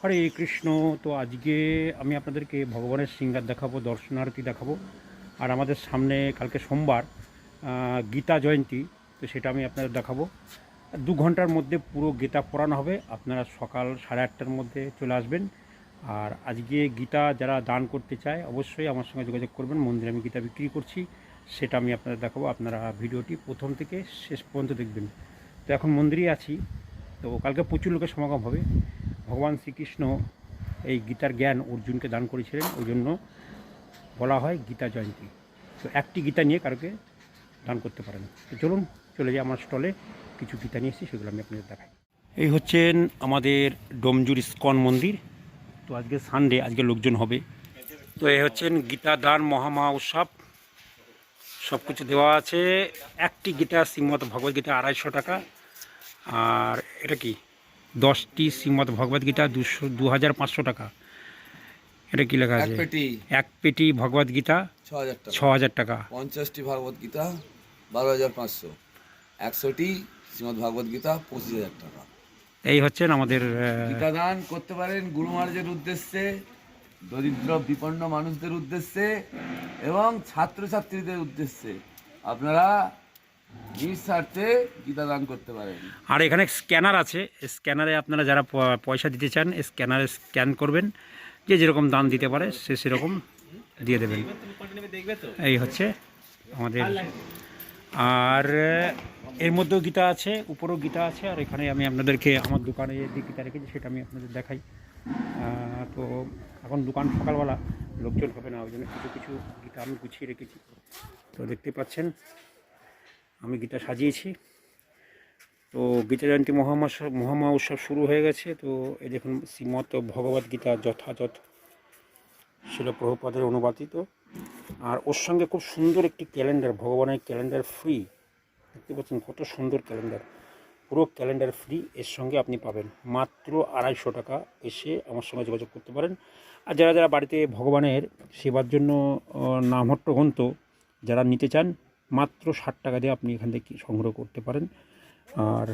হরে কৃষ্ণ। তো আজকে আমি আপনাদেরকে ভগবানের সিঙ্গার দেখাবো, দর্শনার্থী দেখাবো। আর আমাদের সামনে কালকে সোমবার গীতা জয়ন্তী, তো সেটা আমি আপনাদের দেখাবো। দু ঘণ্টার মধ্যে পুরো গীতা পড়ানো হবে। আপনারা সকাল সাড়ে আটটার মধ্যে চলে আসবেন। আর আজকে গীতা যারা দান করতে চায়, অবশ্যই আমার সঙ্গে যোগাযোগ করবেন। মন্দিরে আমি গীতা বিক্রি করছি, সেটা আমি আপনাদের দেখাবো। আপনারা ভিডিওটি প্রথম থেকে শেষ পর্যন্ত দেখবেন। তো এখন মন্দিরে আছি। তো কালকে প্রচুর লোকের সমাগম হবে। ভগবান শ্রীকৃষ্ণ এই গীতার জ্ঞান অর্জুনকে দান করেছিলেন, ওই জন্য বলা হয় গীতা জয়ন্তী। তো একটি গীতা নিয়ে কারোকে দান করতে পারেন তো চলুন, চলে যাই আমার স্টলে। কিছু গীতা নিয়ে এসেছি, সেগুলো আমি আপনাদের দেখাই। এই হচ্ছেন আমাদের ডোমজুর ইস্কন মন্দির। তো আজকে সানডে আজকে লোকজন হবে। তো এই হচ্ছেন গীতা দান মহামা উৎসব। সব কিছু দেওয়া আছে। একটি গীতা, শ্রীমদ গীতা, আড়াইশো টাকা। আর এটা কি? দশটি শ্রীমদ ভগবদ্গীতা দুশো দু হাজার পাঁচশো টাকা। এটা কি লেখা এক আছে পেটি। এক পেটি ভগবদ্গীতা ছ হাজার টাকা। ছ হাজার টাকা। পঞ্চাশটি ভাগবত গীতা বারো হাজার পাঁচশো। একশোটি শ্রীমদ ভাগবত গীতা পঁচিশ হাজার টাকা। এই হচ্ছেন আমাদের গীতা দান করতে পারেন গুরু মহারাজের উদ্দেশ্যে দরিদ্র বিপন্ন মানুষদের উদ্দেশ্যে এবং ছাত্রছাত্রীদের উদ্দেশ্যে। আপনারা গীতা দান করতে আর এখানে স্ক্যানার আছে। স্ক্যানারে আপনারা যারা পয়সা দিতে চান, স্ক্যানারে স্ক্যান করবেন। যে যেরকম দান দিতে পারে, সে সেরকম দিয়ে দেবেন। এই হচ্ছে আমাদের। আর এর মধ্যেও গীতা আছে, উপরেও গীতা আছে। আর এখানে আমি আপনাদেরকে আমার দোকানে যে গীতা রেখেছি, সেটা আমি আপনাদের দেখাই। তো এখন দোকান সকালবেলা, লোকজন হবে না, ওই জন্য কিছু কিছু গীতা আমি গুছিয়ে রেখেছি। তো দেখতে পাচ্ছেন আমি গীতা সাজিয়েছি। তো গীতা জয়ন্তী মহামাস, মহামা উৎসব শুরু হয়ে গেছে। তো এই দেখুন শ্রীমত ভগবত গীতা যথাযথ ছিল প্রভুপাদের অনুবাদিত। আর ওর সঙ্গে খুব সুন্দর একটি ক্যালেন্ডার, ভগবানের ক্যালেন্ডার ফ্রি। দেখতে পাচ্ছেন, কত সুন্দর ক্যালেন্ডার। পুরো ক্যালেন্ডার ফ্রি, এর সঙ্গে আপনি পাবেন। মাত্র আড়াইশো টাকা এসে আমার সঙ্গে যোগাযোগ করতে পারেন। আর যারা যারা বাড়িতে ভগবানের সেবার জন্য নামহট্ট গ্রন্থ যারা নিতে চান মাত্র ষাট টাকা দিয়ে আপনি এখান থেকে সংগ্রহ করতে পারেন। আর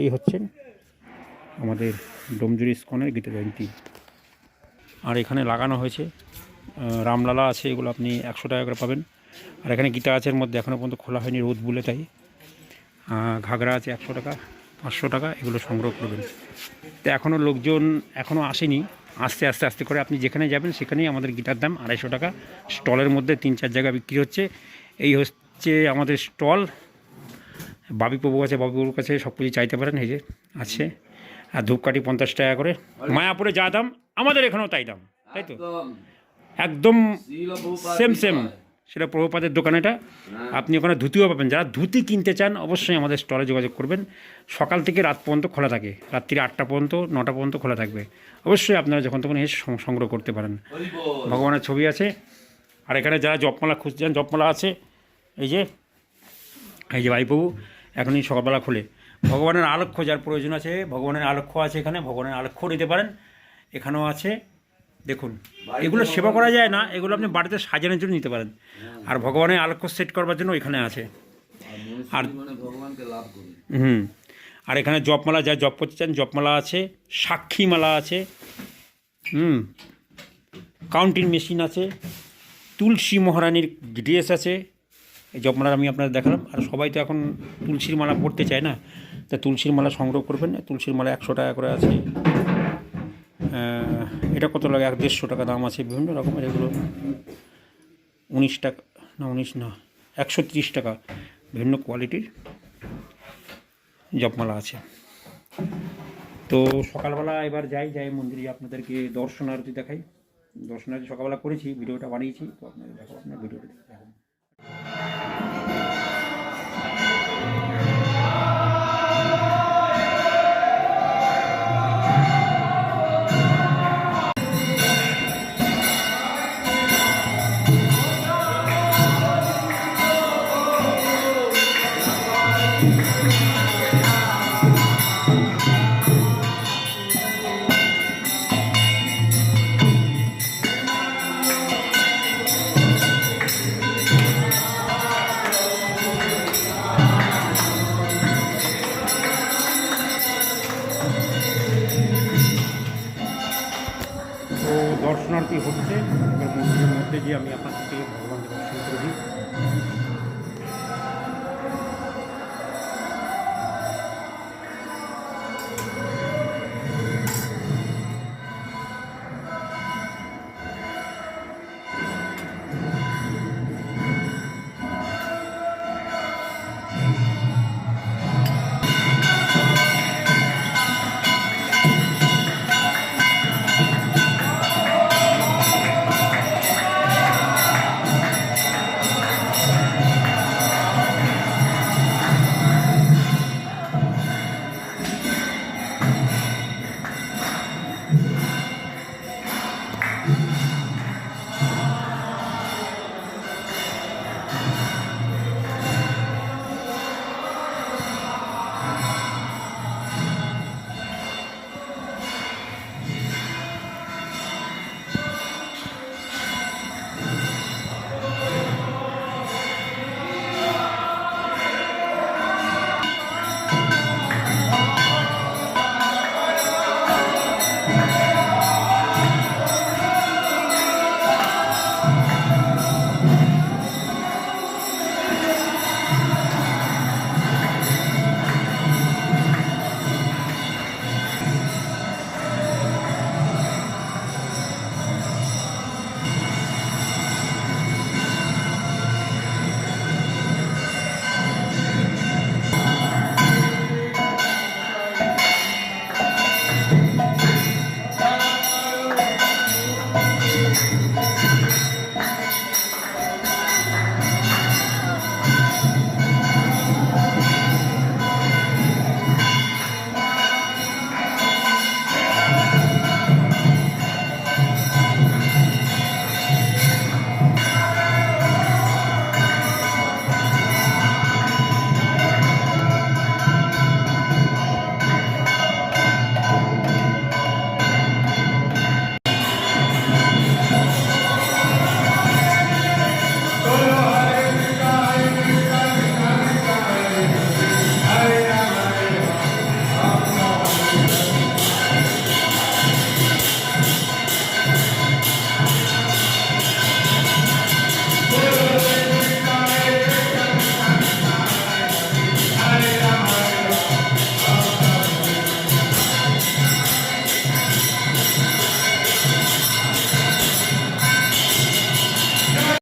এই হচ্ছেন আমাদের ডোমজুরি ইস্কনের গীতা জয়ন্তী। আর এখানে লাগানো হয়েছে রামলালা আছে, এগুলো আপনি একশো টাকা করে পাবেন। আর এখানে গীতা গাছের মধ্যে এখনও পর্যন্ত খোলা হয়নি, রোদ বলে তাই। ঘাগরা আছে একশো টাকা, পাঁচশো টাকা, এগুলো সংগ্রহ করবেন। তো এখনও লোকজন এখনও আসেনি, আস্তে আস্তে আস্তে করে আপনি যেখানে যাবেন সেখানেই আমাদের গিটার দাম আড়াইশো টাকা। স্টলের মধ্যে তিন চার জায়গা বিক্রি হচ্ছে। এই হচ্ছে আমাদের স্টল বাবি প্রভু কাছে বাবুর কাছে সব কিছু চাইতে পারেন এই যে আছে। আর ধূপকাঠি পঞ্চাশ টাকা করে। মায়াপুরে যা দাম আমাদের এখানেও তাই দাম তাই তো? একদম। Same same. সেটা প্রভুপাদের দোকানেটা আপনি ওখানে ধুতিও পাবেন। যারা ধুতি কিনতে চান অবশ্যই আমাদের স্টলে যোগাযোগ করবেন। সকাল থেকে রাত পর্যন্ত খোলা থাকে। রাত্রি আটটা পর্যন্ত নটা পর্যন্ত খোলা থাকবে। অবশ্যই আপনারা যখন তখন এসে সংগ্রহ করতে পারেন। ভগবানের ছবি আছে। আর এখানে যারা জপমালা খুঁজছেন জপমালা আছে। এই যে এই যে ভাইপ্রভু এখনই সকালবেলা খোলে। ভগবানের আলক্ষ্য যার প্রয়োজন আছে ভগবানের আলক্ষ্য আছে এখানে ভগবানের আলক্ষ্য নিতে পারেন। এখানেও আছে দেখুন। এগুলো সেবা করা যায় না এগুলো আপনি বাড়িতে সাজানোর জন্য নিতে পারেন। আর ভগবানের আলক্ষ্য সেট করবার জন্য এখানে আছে। আর মানে ভগবানকে লাভ করুন। হুম। আর এখানে জপমালা যা জপ করতে চান জপমালা আছে সাক্ষী মালা আছে হুম। কাউন্টিং মেশিন আছে তুলসী মহারানীর ড্রেস আছে এই জপমালার আমি আপনাদের দেখালাম। আর সবাই তো এখন তুলসীর মালা পড়তে চায় না? তা তুলসীর মালা সংগ্রহ করবেন। তুলসীর মালা একশো টাকা করে আছে। এটা কত লাগে? এক দেড়শো টাকা দাম আছে বিভিন্ন রকমের। এগুলো উনিশ টাকা, না উনিশ না, একশো তিরিশ টাকা বিভিন্ন কোয়ালিটির জপমালা আছে। তো সকালবেলা এবার যাই যাই মন্দিরে আপনাদেরকে দর্শনারতি দেখাই। দর্শনারতি সকালবেলা করেছি, ভিডিওটা বানিয়েছি, তো আপনাদের দেখো আপনার ভিডিওটা দর্শনার্থী হচ্ছে মন্দিরের মধ্যে গিয়ে আমি আপনার থেকে ভগবানকে দর্শন করি।